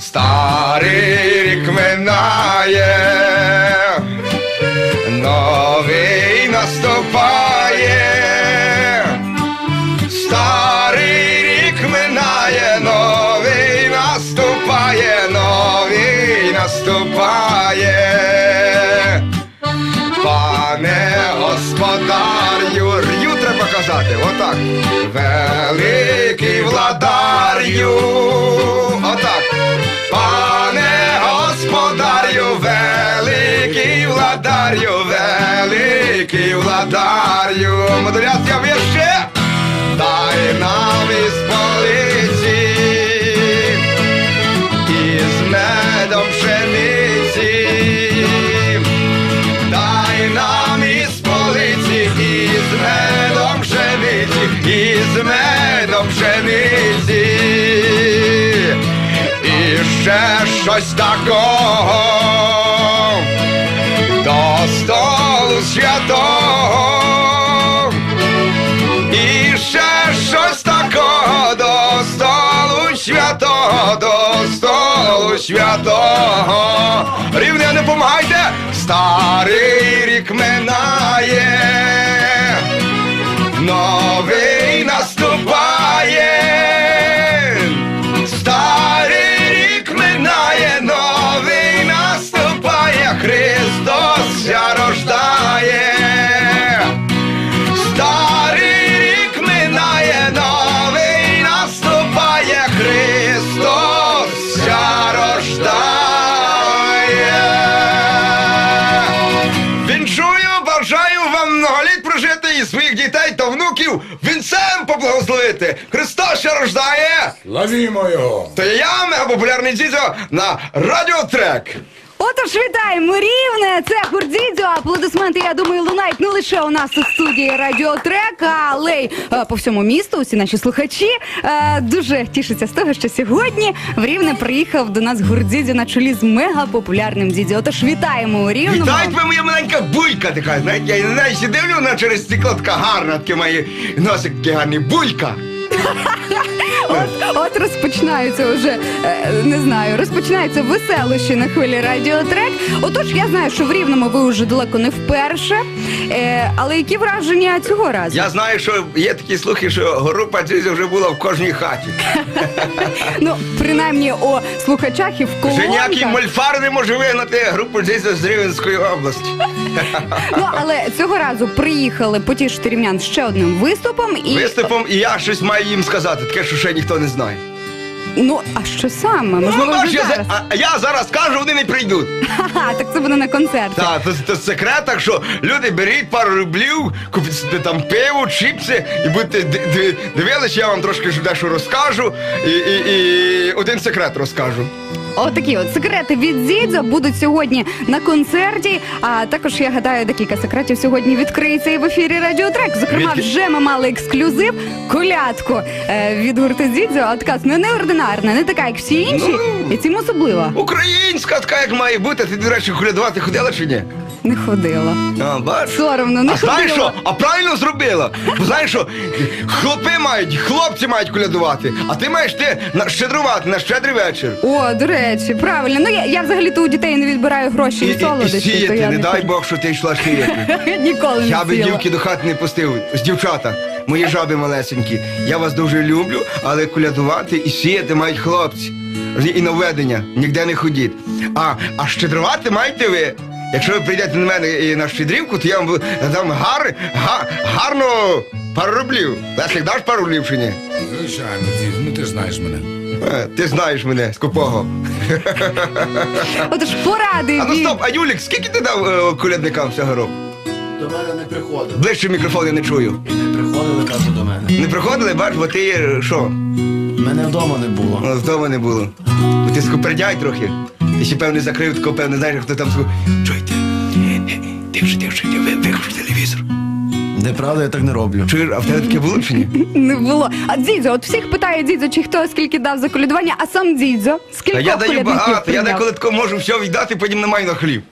старий рік минає, новий наступає, старий рік минає, новий наступає, новий наступає. Пане господарю, рю треба казати, отак. Великий владарю, отак. Пане господарю, великий владарю, великий владарю. Модуляція вище, дай нам із полиці, із медом пшениці. Дай нам із полиці, із медом пшениці, із медом пшениці. Ще щось такого. До столу святого. І ще щось такого. До столу святого, до столу святого. Рівне не помагайте, старий рік минає, новий наступає, внуків вінцем поблагословити. Христос ще рождає. Славімо його! То я мегапопулярний дідьо на радіотрек. Отож, вітаємо рівне! Це Гурдідзьо. Аплодисменти, я думаю, лунають не лише у нас у студії Радіотрек, але й е, по всьому місту. Усі наші слухачі е, дуже тішаться з того, що сьогодні в Рівне приїхав до нас Гурдідзьо на чолі з мегапопулярним дідзьо. Отож, вітаємо у. Вітають ви моя маленька булька така, знаєте, я не знаю, ще дивлю на через стекло така гарна, таке має носик такий гарний булька. От, от розпочинаються вже, е, не знаю, розпочинаються веселощі на хвилі радіотрек. Отож, я знаю, що в Рівному ви вже далеко не вперше. Е, але які враження цього разу? Я знаю, що є такі слухи, що група Дзюзя вже була в кожній хаті. Ну, принаймні у слухачах і в Вже ніякий колонках. мольфар не може вигнати групу Дзюзя з Рівенської області. Ну, але цього разу приїхали потішити рівнян ще одним виступом. І, Виступом, і я щось маю їм сказати, таке, що ще ніхто не знає. Ну, а що саме? Можливо, ну, вже я, зараз. а, а я зараз кажу, вони не прийдуть. Ха-ха, так це буде на концерті. Так, це, це секрет, так що люди беріть пару рублів, купіть собі там пиво, чіпси і будете ди- ди- дивилися, я вам трошки ж дещо розкажу. І, і, і один секрет розкажу. Отакі от секрети від Зідзо будуть сьогодні на концерті. А також я гадаю, декілька секретів сьогодні відкриється і в ефірі Радіотрек. Зокрема, Від- вже ми мали ексклюзив колядку е, від гурту Зідзо. А така ну, неординарна, не така, як всі інші. Ну. І цим особлива. Українська така, як має бути. Ти, до речі, колядувати ходила чи ні? Не ходила. А? Соромно, не а знаєш що? А правильно зробила. Бо знаєш що? Хлопи мають, хлопці мають колядувати, а ти маєш ти на щедрувати на щедрий вечір. О, до речі, правильно. Ну я, я взагалі-то у дітей не відбираю гроші І, солодощі. то сіяти, я не дай. Бог, що ти йшла сіяти. Ніколи Я не би сіла. дівки до хати не пустив. З дівчата, мої жаби малесенькі. Я вас дуже люблю, але колядувати і сіяти мають хлопці. І на ведення, ніде не ходіть. А, а щедрувати маєте ви. Якщо ви прийдете на мене і на щедрівку, то я вам дам гар, га, гарну пару рублів. Лесик, даш пару рублів чи ні? Звичайно, дід, ну ти ж знаєш мене. Е, Ти знаєш мене, скупого. Отож, поради А ну від... стоп, а Юлік, скільки ти дав е, колядникам цього року? До мене не приходили. Ближче мікрофон я не чую. І не приходили, кажу, до мене. Не приходили, бач, бо ти е, що? Мене вдома не було. Вдома не було. Бо ти скупердяй трохи. Ти ще певний закрив, тако певний, знаєш, хто там ску. Чуєте? Тихше, тихше, ви- виключи телевізор. Неправда, я так не роблю. Чи а в тебе таке було чи ні? Не було. А Дідзо, от всіх питає Дідзо, чи хто скільки дав за колядування, а сам Дідзо, скільки Та я даю багато, я деколи тако можу все віддати, потім не маю на хліб.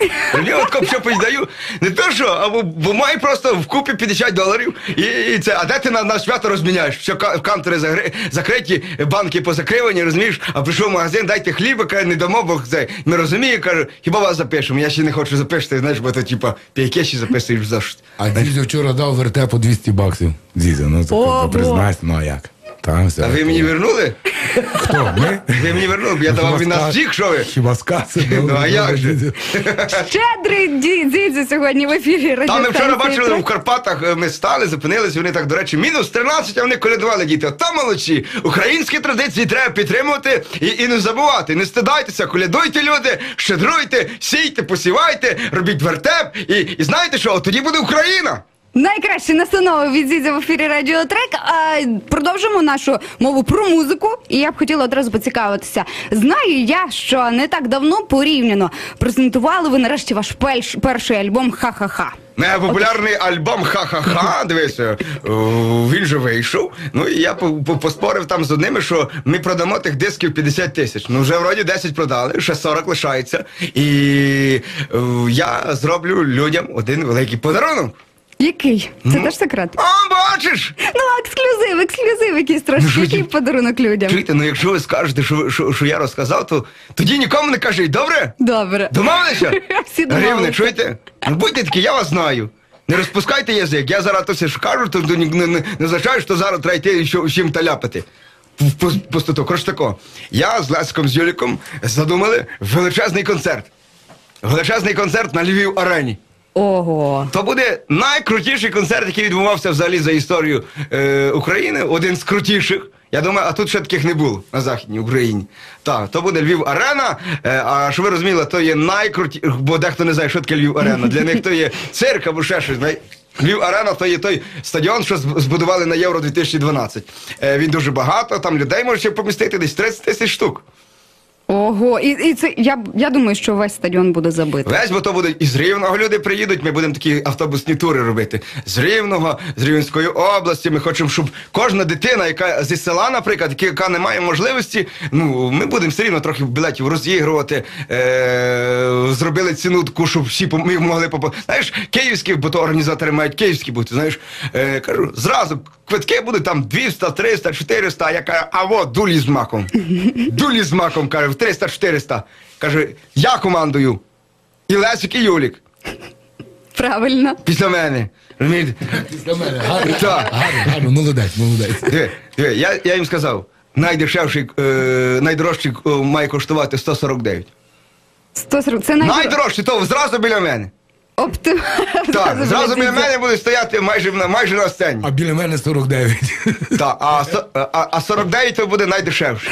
Я от тако все віддаю. Не то що, а бо, бо маю просто вкупі 50 доларів, і, і це, а де ти на, на свято розміняєш? Все ка- кантори загри- закриті, банки позакривані, розумієш, а прийшов в магазин, дайте хліба, каже, не дамо, бо це не розумію, кажу, хіба вас запишемо? Я ще не хочу запишити, знаєш, бо то типа ще записуєш за що. А дідьо вчора дав вертепу 200 баксів. Дідьо, ну це О, ну, признайся, ну а як? Там все. А ви мені вернули? Хто? Ми? Ви мені вернули, я давав від нас всіх, що ви? Хіба каси? Ну, а як же? Щедрий Ді- Дідзо сьогодні в ефірі Там ми вчора радіостанції бачили в Карпатах, е, ми стали, зупинились, вони так, до речі, мінус 13, а вони колядували діти. От Там молодці. Українські традиції треба підтримувати і, і не забувати. Не стидайтеся, колядуйте, люди, щедруйте, сійте, посівайте, робіть вертеп. І, і знаєте що? От тоді буде Україна. Найкращі настанови від Зідзя в ефірі Радіотрек. А продовжимо нашу мову про музику. І я б хотіла одразу поцікавитися. Знаю я, що не так давно порівняно презентували ви нарешті ваш пельш- перший альбом Ха-ха-ха. Популярний альбом Ха-ха-ха. Дивися, він же вийшов. Ну і я по- по- поспорив там з одними, що ми продамо тих дисків 50 тисяч. Ну вже вроді 10 продали, ще 40 лишається. І е, я зроблю людям один великий подарунок. Який? Це теж секрет. А, бачиш? Ну, ексклюзив, ексклюзив якийсь трошки. Ну, що Який подарунок людям? Чуєте, ну якщо ви скажете, що, що, що я розказав, то тоді нікому не кажіть, добре? Добре. Домовилися? Всі домовилися. Рівне, чуєте? Ну будьте такі, я вас знаю. Не розпускайте язик. Я зараз то все ж кажу, то не, не, не, не означає, що зараз треба йти і що- всім таляпати. В пус- пустоту. Коротше тако. Я з Лесиком з Юліком задумали величезний концерт. Величезний концерт на Львів арені. Ого. То буде найкрутіший концерт, який відбувався взагалі за історію е, України. Один з крутіших. Я думаю, а тут ще таких не було на Західній Україні. Так, то буде Львів Арена. Е, а що ви розуміли, то є найкруті, бо дехто не знає, що таке Львів Арена. Для них то є цирк або ще щось. Най- Львів Арена то є той стадіон, що збудували на Євро 2012. Е, він дуже багато, там людей може помістити десь 30 тисяч штук. Ого. І, і це я, я думаю, що весь стадіон буде забитий. Весь, бо то будуть із Рівного люди приїдуть. Ми будемо такі автобусні тури робити. З Рівного, з Рівненської області. Ми хочемо, щоб кожна дитина, яка зі села, наприклад, яка- не має можливості, ну ми будемо все рівно трохи білетів розігрувати. Е- зробили ціну таку, щоб всі ми могли попа. Знаєш, київські, бо то організатори мають київські бути. Знаєш, е- кажу, зразу квитки будуть там 200, 300, 400, а я кажу, а от дулі з маком. Дулі з маком, каже, в 300-400. Каже, я командую. І Лесик, і Юлік. Правильно. Після мене. Розумієте? Після мене. Гарно, Так. гарно, гарно, молодець, молодець. Диви, диви, я, я їм сказав, найдешевший, е, найдорожчий е, має коштувати 149. 140. Це най... Найдорожчий, то зразу біля мене. Оптим... Так, зразу біля мене буде стояти майже, на- майже на сцені. А біля мене 49. Так, а, а, а 49 то буде найдешевший.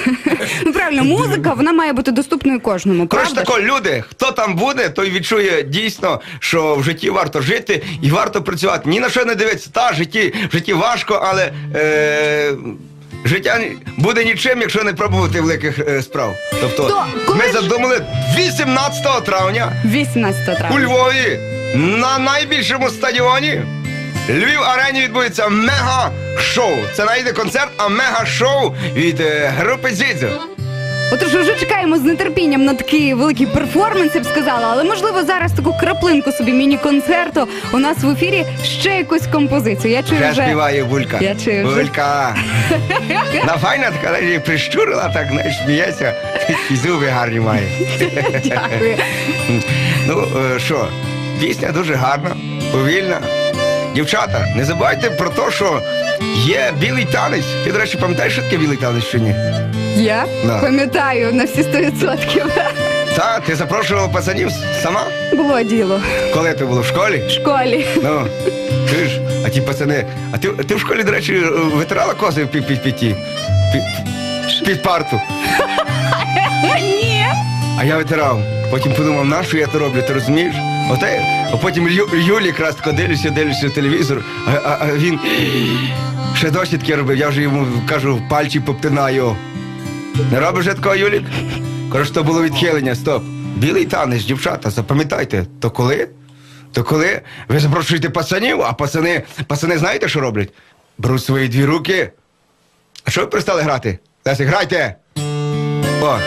Ну правильно, музика вона має бути доступною кожному. Коротше тако, люди, хто там буде, той відчує дійсно, що в житті варто жити і варто працювати. Ні на що не дивитися. Та, в житті, в житті важко, але е, життя буде нічим, якщо не пробувати великих е, справ. Тобто, То ми задумали 18 травня 18 у. Львові на найбільшому стадіоні. Львів арені відбудеться мега-шоу. Це не йде концерт, а мега-шоу від е, групи Зідзо. Отож, вже чекаємо з нетерпінням на такий великий перформанс, я б сказала, але можливо зараз таку краплинку собі міні-концерту у нас в ефірі ще якусь композицію. Я чую Вже вже. співає Булька. Я чую вже. Булька. На файна така навіть прищурила, так знаєш, сміється. І зуби гарні має. Дякую. Ну, е, що, пісня дуже гарна, повільна. Дівчата, не забувайте про те, що є білий танець. Ти, до речі, пам'ятаєш, що таке білий танець чи ні? Я Да. пам'ятаю на всі 100%. Та, ти запрошувала пацанів сама? Було діло Коли ти було в школі? в школі. Ну, ти ж, а ті пацани. А ти, ти в школі, до речі, витирала кози під, під, під, ті? під, під парту. А я витирав. Потім подумав, на що я то роблю, ти розумієш? Оте, а потім Ю, Юлі якраз тако дивлюся, дивлюся телевізор, а, а, а він ще досі таке робив. Я вже йому кажу, пальці поптинаю. Не робиш вже такого, Юлік? Коротше, то було відхилення, стоп. Білий танець, дівчата, запам'ятайте, то коли? То коли ви запрошуєте пацанів, а пацани, пацани знаєте, що роблять? Беруть свої дві руки. А що ви перестали грати? Лесик, грайте! О.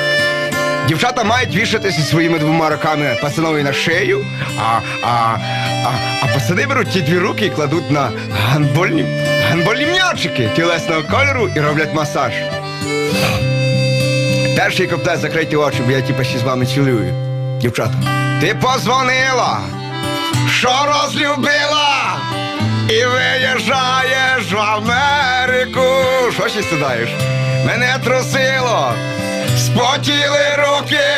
Дівчата мають вішатися своїми двома руками пацанові на шию, а, а, а, а пацани беруть ті дві руки і кладуть на гандбольні, гандбольні м'ячики тілесного кольору і роблять масаж. Перший комплект закриті очі, бо я типа ще з вами цілую. Дівчата. Ти позвонила, що розлюбила, і виїжджаєш в Америку. Що ще сідаєш? Мене трусило, спотіли руки,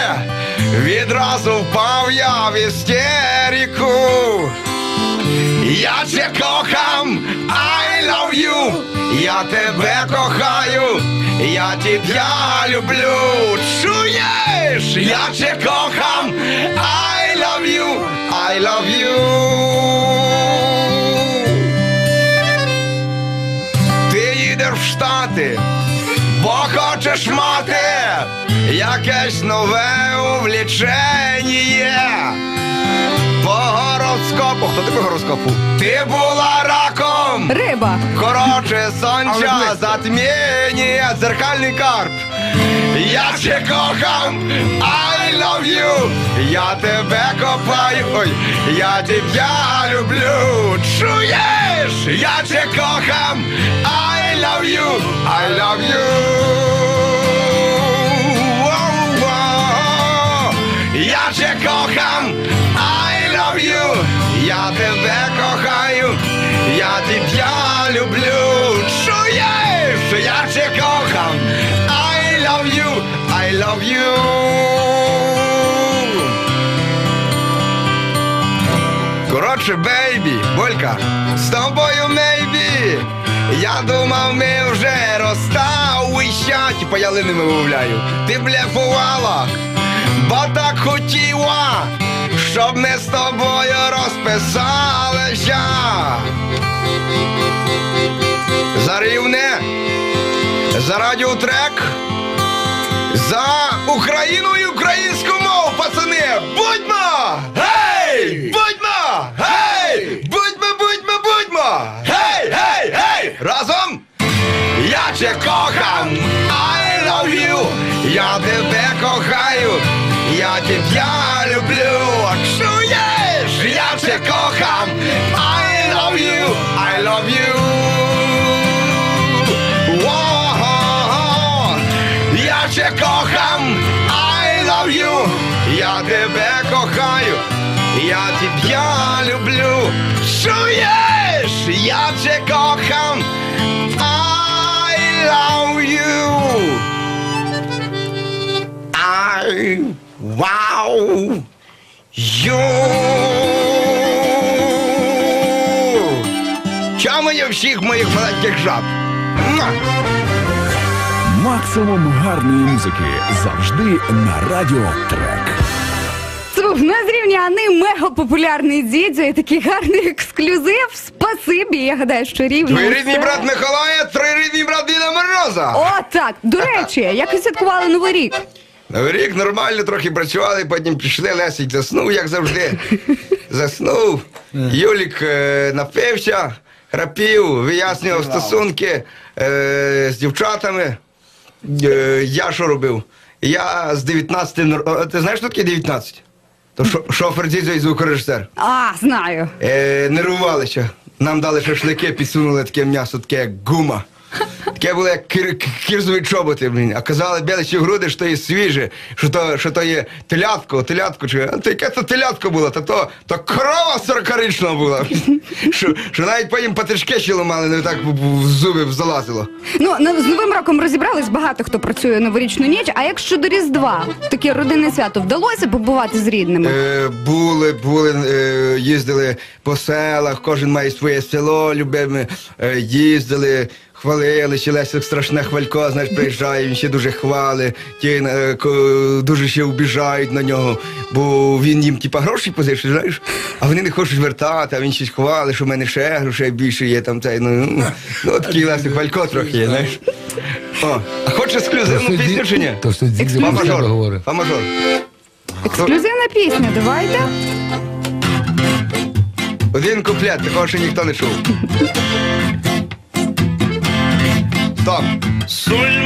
відразу впав я в істерику. Я тебе кохам, I love you, я тебе кохаю, я тебя люблю. Чуєш? Я тебе кохам, I love you, I love you. Ти їдеш в Штати, бо хочеш мати якесь нове увлічення. По гороскопу. Хто ти по гороскопу? Ти була раком. Риба. Короче, сонця, затміння, дзеркальний карп. Я тебе кохам, I love you. Я тебе копаю, ой, я тебя люблю. Чуєш? Я тебе кохам, I love you, I love you. Я тебе кохам, I love you, я тебе кохаю, я тебя люблю. Чуєш? Я тебе кохам, I love you, I love you. Коротше, бейбі, Болька, з тобою мейбі. Я думав, ми вже розсталися, типа я линими вимовляю. Ти блефувала, бо так хотіла, щоб ми з тобою розписалися. За рівне, за радіотрек, за Україну і українську мову, пацани! Будьмо! Я тебе I love you, я тебе кохаю, я тебя люблю. Чуєш? Я тебе кохам, I love you. I wow you. Чому я всіх моїх маленьких жаб? Максимум гарної музики завжди на радіо Трек. Був незрівняний мегапопулярний дідзьо і такий гарний ексклюзив. Спасибі. Я гадаю, що рівно. Твій рідний все. брат Миколая, трирідний брат Діда Мороза. О, так. До речі, як ви святкували Новий рік? Новий рік нормально трохи працювали, потім пішли, Лесик заснув, як завжди. Заснув. Юлік е, напився, храпів, вияснював стосунки е, з дівчатами. Е, я що робив? Я з 19 нор- Ти знаєш, що таке 19? То шо- шофер дідзьо і звукорежисер. А, знаю. Е, нервувалися. Нам дали шашлики, підсунули таке м'ясо, таке як гума. Таке було як кир, кірзові чоботи, блін. А казали, білячі груди, що є свіже, що то, що то є телятко, телятко, чи а то яке то телятко було, та то, то корова сорокарична була. що, що навіть потім патришки ще ламали, не так в, в зуби залазило. Ну, з Новим роком розібрались, багато хто працює новорічну ніч. А як щодо Різдва, таке родинне свято, вдалося побувати з рідними? Е, були, були, е, їздили по селах, кожен має своє село любиме, е, їздили, хвалили, ще Лесик страшне хвалько, знаєш, приїжджає, він ще дуже хвали, ті е, дуже ще обіжають на нього, бо він їм типа гроші позичив, знаєш, а вони не хочуть вертати, а він щось хвалить, що в мене ще грошей більше є там цей. Ну, ну, ну такий Лесик хвалько трохи є, знаєш. О, а хочеш ексклюзивну пісню чи ні? То що дідзьо Фа-мажор, говорить. фа-мажор. Ексклюзивна пісня, давайте. Один куплет, такого ще ніхто не чув. Стоп. Sul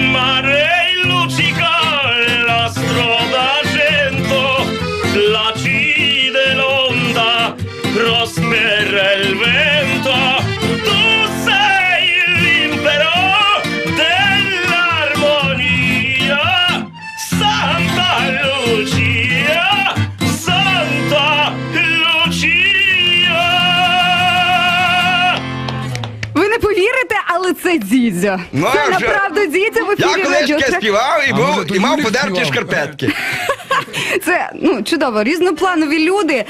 не але це дідя Ну, це вже- направду дідзьо в ефірі Я колись радіо. таке співав і, був, і мав подарки співав? шкарпетки. Це ну чудово, різнопланові люди, е,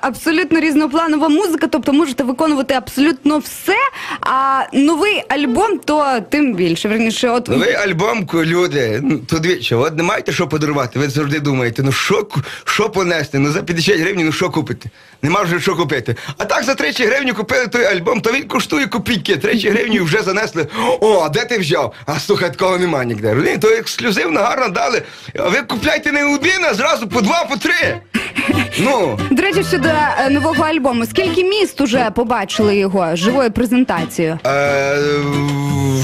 абсолютно різнопланова музика, тобто можете виконувати абсолютно все. А новий альбом, то тим більше. Верніше, от Новий альбом, люди, ну, то двічі, от не маєте що подарувати, ви завжди думаєте, ну що, що понести, ну за 50 гривень, ну що купити? Нема вже що купити. А так за 30 гривень купили той альбом, то він коштує копійки, 30 гривень вже занесли. О, а де ти взяв? А слухай, такого нема ніде. То ексклюзивно гарно дали. Ви купляйте не один, а зразу по два, по три. Ну, До речі, щодо е, нового альбому, скільки міст уже побачили його живою презентацією? Е,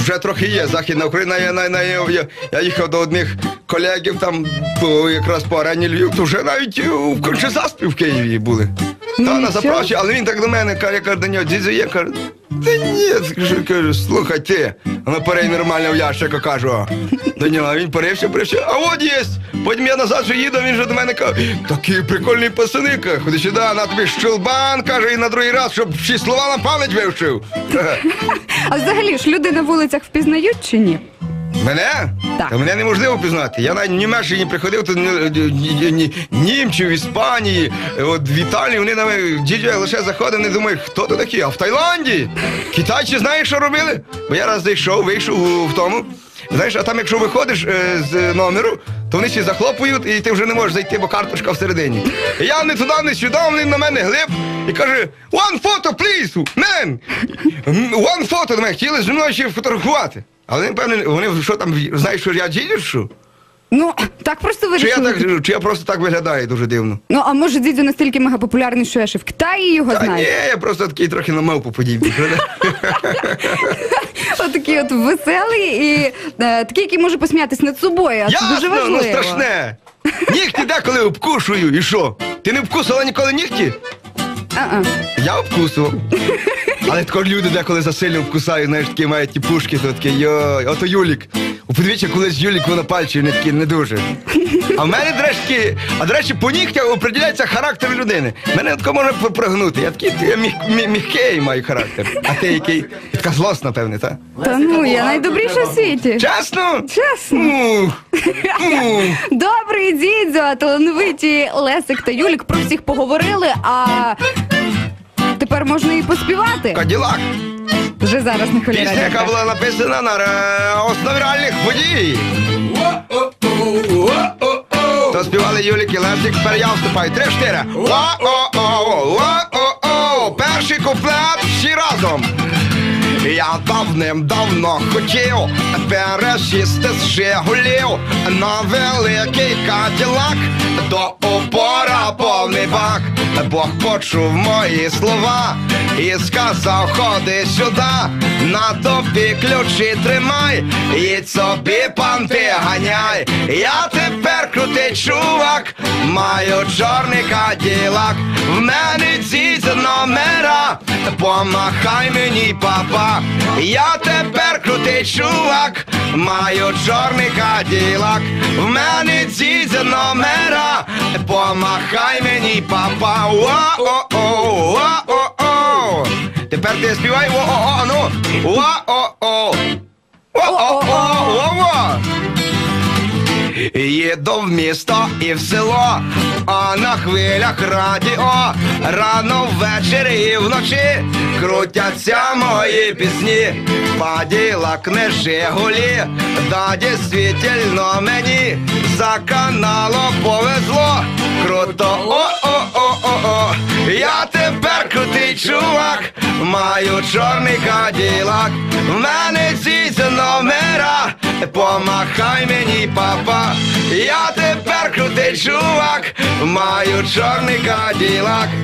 вже трохи є Західна Україна. Я, на- на- я, я, я їхав до одних колегів там по, якраз по арені Львів, то вже навіть е, в Кончезаспі в Києві були. Та на нічого. запроші, але він так до мене каже, я кажу до нього, дідзю є, каже, та ні, кажу, кажу, слухайте. Вона на перей нормально в ящика кажу. До він порився, порився, а от є. Потім я назад вже їду, він же до мене каже, такі прикольні пасини, ходи сюди, на тобі щелбан, каже, і на другий раз, щоб всі слова на пам'ять вивчив. А взагалі ж люди на вулицях впізнають чи ні? Мене? Так. Та мене неможливо пізнати. Я навіть в Німеччині приходив, то ні- ні- ні- німчів, в Іспанії, от в Італії, вони на мене, дідьо, лише заходив, не думаю, хто то такі, а в Таїланді. Китайці знаєш, що робили? Бо я раз зайшов, вийшов у- в тому. Знаєш, а там, якщо виходиш е, з номеру, то вони всі захлопують, і ти вже не можеш зайти, бо карточка всередині. І я не туди, не сюди, вони на мене глиб і каже: One photo, please, man! One photo до мене хотіли зі мною ще фотографувати. Але вони, певне, вони що там, знаєш, що я дідю, що? Ну так просто Чи я, вирішили. так, чи я просто так виглядаю дуже дивно? Ну а може дідзю настільки мегапопулярний, що я ще в Китаї його Та ні, я просто такий трохи на мавпу подібний. Отакий от веселий і е, такий, який може посміятись над собою. А це дуже важливо. ну страшне. Нігті деколи обкушую, і що? Ти не обкусила ніколи нігті? А-а. Я обкусував. Але також люди деколи засильно обкусають, знаєш, такі мають ті пушки, то такі, йой, ото Юлік. У подвіччя колись Юлік на пальці не такі не дуже. А в мене, до речі, а до речі, по нігтях определяється характер людини. Мене тако можна прогнути. Я такий я міг, мі- мігкий маю характер. А ти який? Така злосна, певне, так? Та ну, я найдобріша в світі. Чесно? Чесно. Ух, ух. Добрий дідзьо, талановиті Лесик та Юлік про всіх поговорили, а тепер можна і поспівати. Каділак. Вже зараз на хвилі Пісня, радіо. яка була написана на ре- основі реальних подій. То співали Юлік і Лесик, тепер я вступаю. Три-чотири. О-о-о, о-о-о, перший куплет всі разом. Я давним-давно хотів пересісти з Жигулів на великий каділак до упора повний бак. Бог почув мої слова і сказав, ходи сюди, на тобі ключі тримай, і собі панти ганяй. Я тепер крутий чувак, маю чорний каділак, в мене дідзь номера, помахай мені, папа. Я тепер крутий чувак, маю чорний каділак, в мене дідзь номера, помахай мені, папа. О-о-о, о-о-о. Тепер ти співай о-о-о, ну. О-о-о. О-о-о, Їду в місто і в село, а на хвилях радіо, рано ввечері і вночі крутяться мої пісні, паділа книжі гулі, да дійсно мені. За каналом повезло. Круто, о-о-о-о-о, я тепер крутий чувак, маю чорний каділак, в мене ці номера, помахай мені, папа, я тепер крутий чувак, маю чорний каділак,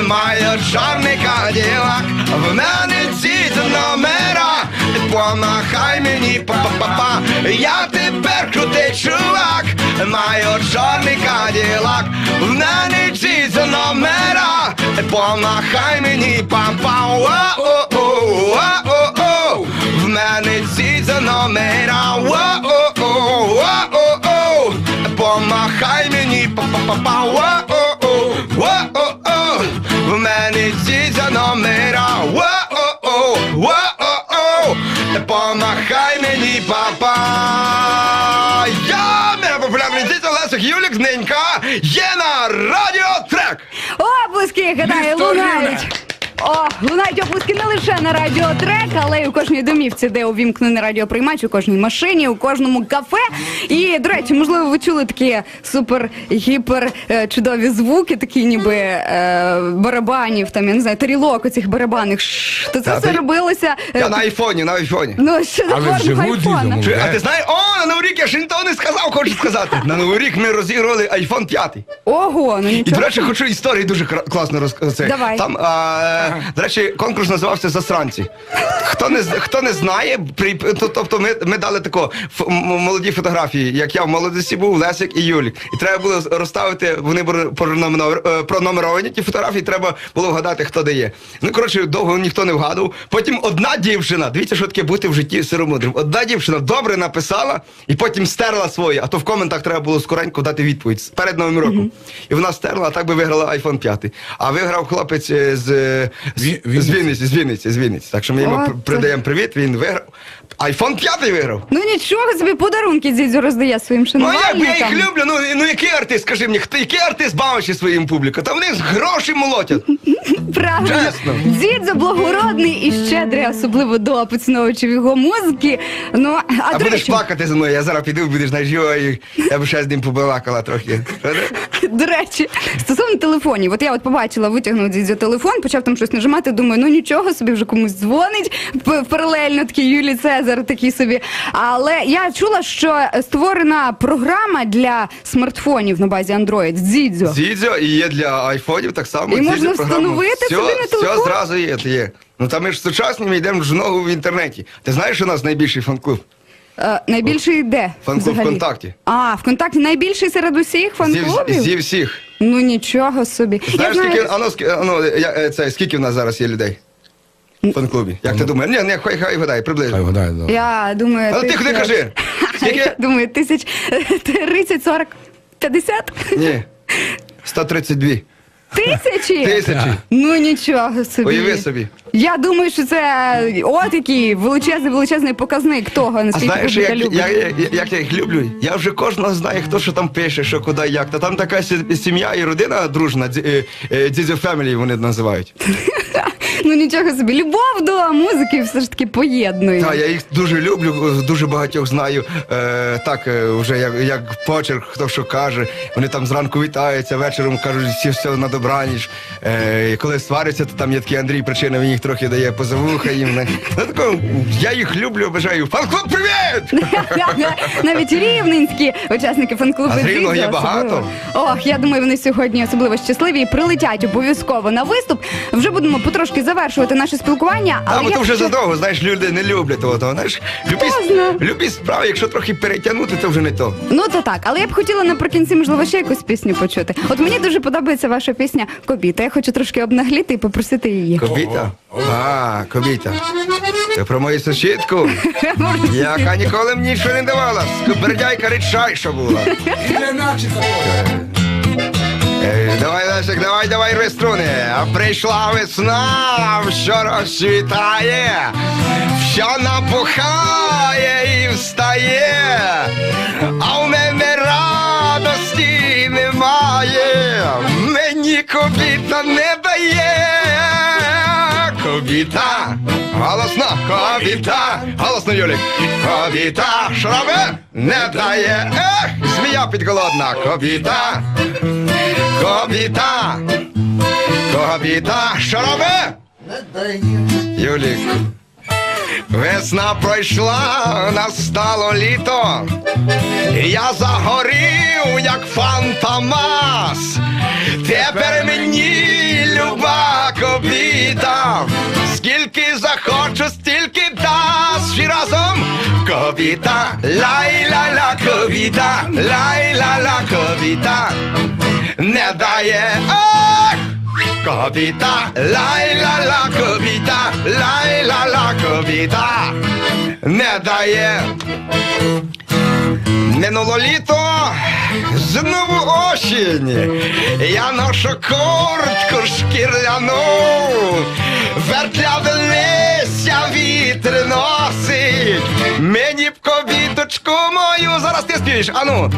маю чорний каділак, в мене ці номера, помахай мені па-па-па-па. Я тепер крутий чувак, маю чорний каділак, в мене ці номера, помахай мені ва-о-о. В мене ці номера. Помахай мені па-па-па-па, натхненька є на радіотрек! Облески, гадаю, лунають! О, лунають оплески не лише на радіотрек, але й у кожній домівці, де увімкнений радіоприймач, у кожній машині, у кожному кафе. І, до речі, можливо, ви чули такі супер гіпер е, чудові звуки, такі ніби е, барабанів, там я не знаю, тарілок оцих барабанних. Ш, То це Та все ти- робилося. е, Я на айфоні, на айфоні. Ну, що за А ви вживу айфона? дідом? Чуй, А ти знаєш, о, на Новий рік я ще нічого не сказав, хочу сказати. На Новий рік ми розігрували iPhone 5. Ого, ну І, нічого. до речі, хочу історію дуже кра- класно розказати. Давай. Там, а, до речі, конкурс називався Засранці. Хто не, хто не знає, при, то- тобто ми, ми дали тако молоді фотографії, як я в молодості був, Лесик і Юлік. І треба було розставити, вони були прономер- е, пронумеровані, ті фотографії, треба було вгадати, хто де є. Ну, коротше, довго ніхто не вгадував. Потім одна дівчина, дивіться, що таке бути в житті сиромудрим. Одна дівчина добре написала і потім стерла своє, а то в коментах треба було скоренько дати відповідь перед новим роком. І вона стерла, а так би виграла iPhone 5. А виграв хлопець е, з, е, з, Ві- з Вінниці. Вінниці, з Вінниці, з Вінниці. Так що ми йому придаємо пр- привіт, він виграв. iPhone 5 виграв. Ну нічого собі подарунки дідзю роздає своїм Ну як би я їх люблю? Ну, ну який артист, скажи мені, хто який артист бавичі своїм публіку? Та в них гроші молотять. Правильно. Чесно. Дідзо благородний і щедрий, особливо до поціновувачів його музики. Ну, а, А до будеш речі, плакати за мною, я зараз піду, будеш знаєш, йой, я б ще з ним побалакала трохи. до речі, стосовно телефонів, от я от побачила, витягнув дідзю телефон, почав там щось нажимати, думаю, ну нічого собі вже комусь дзвонить п- паралельно такий Юлій Цезар, такий собі. Але я чула, що створена програма для смартфонів на базі Android Дідзьо. Дідзьо і є для айфонів так само. І Дідзьо можна встановити все, собі на телефон? Все зразу є, є. Ну там ми ж сучасні, ми йдемо ж ногу в інтернеті. Ти знаєш, що у нас найбільший фан-клуб? Е, найбільший де? Фан-клуб взагалі? ВКонтакті. А, ВКонтакті найбільший серед усіх фан-клубів? зі всіх. Ну нічого собі. Знаєш, я знаю, скільки, ану, скі- ану, я, е, це, скільки в нас зараз є людей? В фан-клубі. Як ти думаєш? Ні, ні, хай, хай гадай, Хай приблизно. вгадає, да. я думаю, А ти куди кажи? Я Скільки? думаю, тисяч 30, 40, 50 Ні. 132. тисячі. Тисячі. Ну нічого собі. Уяви собі. Я думаю, що це от який величезний величезний показник того, А наскільки знаєш, публіка як, любить. я, я, як я їх люблю? Я вже кожного знаю, хто що там пише, що куди, як. Та там така сі- сім'я і родина дружна, дзі- е, е, Фемілі вони називають. Ну нічого собі. Любов до музики все ж таки поєднує. Так, я їх дуже люблю, дуже багатьох знаю. Е, так, е, вже як, як почерк, хто що каже. Вони там зранку вітаються, вечором кажуть, всі все на добраніч. Е, і коли сваряться, то там є такий Андрій причина, він їх трохи дає позавуха їм. Не. Ну, тако, я їх люблю, обожаю. Фан-клуб, привіт! Навіть рівненські учасники фан-клубу А з Рівного є багато? особливо. Ох, я думаю, вони сьогодні особливо щасливі і прилетять обов'язково на виступ. Вже будемо потрошки завершувати наше спілкування. А, Але бо я то вже ще- задовго, знаєш, люди не люблять того. того знаєш, любі, Поздно. любі справи, якщо трохи перетягнути, то вже не то. Ну то так, але я б хотіла наприкінці, можливо, ще якусь пісню почути. От мені дуже подобається ваша пісня Кобіта. Я хочу трошки обнагліти і попросити її. Кобіта? А, кобіта. Ти про мою сусідку, яка ніколи мені нічого не давала. Скобердяйка рідшайша була. Е, Давай, Лесик, давай, давай, рви струни. А прийшла весна, що розцвітає, що набухає і встає, а у мене радості немає. Мені кобіта не дає. Кобіта, голосно, кобіта, голосно, Юлік. Кобіта, шраби не дає. Ех, змія підголодна, кобіта. Кобіта, кобіта, шраби. Юлік. Весна пройшла, настало літо. Я загорів, як фантомас. Тепер мені люба кобіта. Скільки захочу, Кобіта, лай-ла-ла, кобіта, лай-ла-ла, кобіта. Не дає. Ах! Кобіта, лай-ла-ла, кобіта, лай-ла-ла, кобіта. Не дає. Минуло літо, знову осінь. Я ношу куртку шкіряну, вертляве листя вітер носить. Мені б кобіточку мою, зараз ти спієш, ану.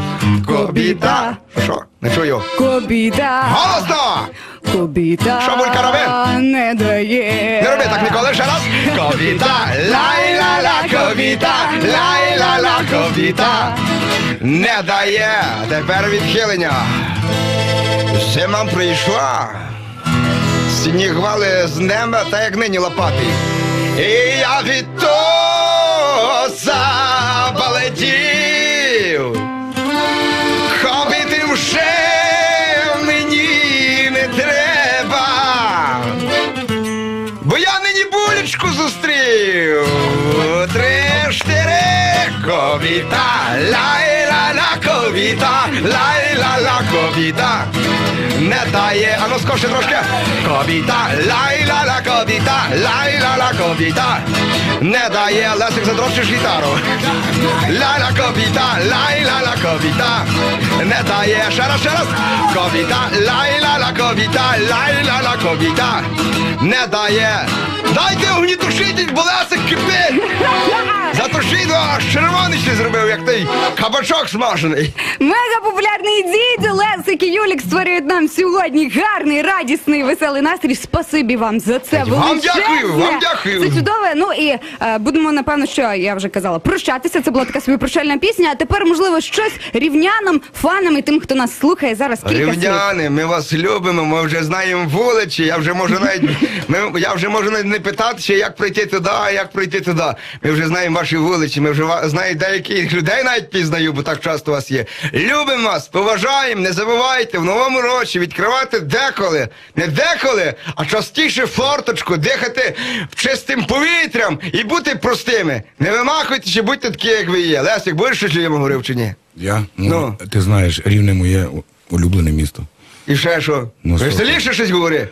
Кобіта. Що? Не чую. Кобіта, Голосно! кобіта Що, Булька, роби? не дає. Не роби так ніколи ще раз. Ковіта, лай-ла-ла, ковіта, лай-ла-ла, ковіта. Не дає тепер відхилення. Зима прийшла. Сніг вали з неба, та як нині лопати. І я від того забалетів. Хобити вже мені не треба. Бо я нині булечку зустрів. Три-чотири ковіта, лай-ла-ла ковіта, лай-ла-ла ковіта. Дає, а ну скорше трошки. Ковіта, лай-ла-ла ковіта, лай-ла-ла ковіта. Не дає, Лесик задрочиш гітару. Ла-ла ковіта, лай-ла-ла ковіта. Не дає, ще раз, ще раз. Ковіта, лай-ла-ла ковіта, лай-ла-ла ковіта. Не дає. Дайте огнітушитель, бо Лесик кипить. Затуши, ну, аж червоний ще зробив, як той кабачок смажений. Мега популярний дідьо Лесик і Юлік створюють нам сьогодні гарний, радісний, веселий настрій. Спасибі вам за це. Вам величезне. дякую, вам дякую. Це чудове. Ну і е, будемо напевно, що я вже казала, прощатися. Це була така собі прощальна пісня. А тепер, можливо, щось рівнянам, фанам і тим, хто нас слухає зараз. Кілька слів. Рівняни, ми вас любимо, ми вже знаємо вулиці. Я вже можу навіть ми, я вже можу навіть не питатися, як пройти туди, а як пройти туди. Ми вже знаємо ваші вулиці. Ми вже ва- знаємо деяких людей навіть пізнаю, бо так часто вас є. Любимо вас, поважаємо, не забувайте в новому році відкривати деколи, не деколи, а частіше форточку, дихати чистим повітрям і бути простими. Не вимахуйте, чи будьте такі, як ви є. Лесик, будеш щось людям говорив чи ні? Я? Ну. Ну, ти знаєш, рівне моє у- улюблене місто. І ще що? Ну. Веселіше щось говори.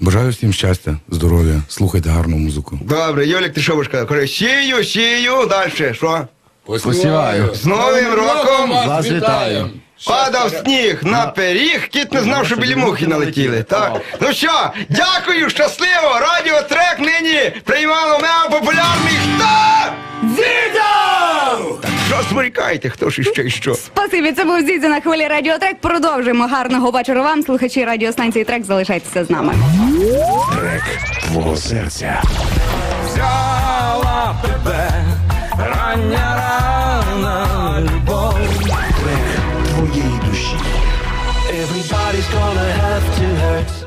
Бажаю всім щастя, здоров'я, слухайте гарну музику. Добре, Йолік, ти що будеш казати? Каже, сію, сію, далі, що? Посіваю. З Новим роком Вас вітаю. Падав сніг на пиріг, кіт не знав, що білі мухи налетіли. Так. Ну що, дякую, щасливо! Радіо Трек нині приймало мега популярний хто? Дідо! Так що сморікайте, хто ж іще і що? Спасибі, це був Зідзі на хвилі Радіотрек. Продовжуємо гарного вечора вам, слухачі радіостанції Трек. Залишайтеся з нами. Трек Твого серця. Взяла тебе рання рана любов. Everybody's gonna have to hurt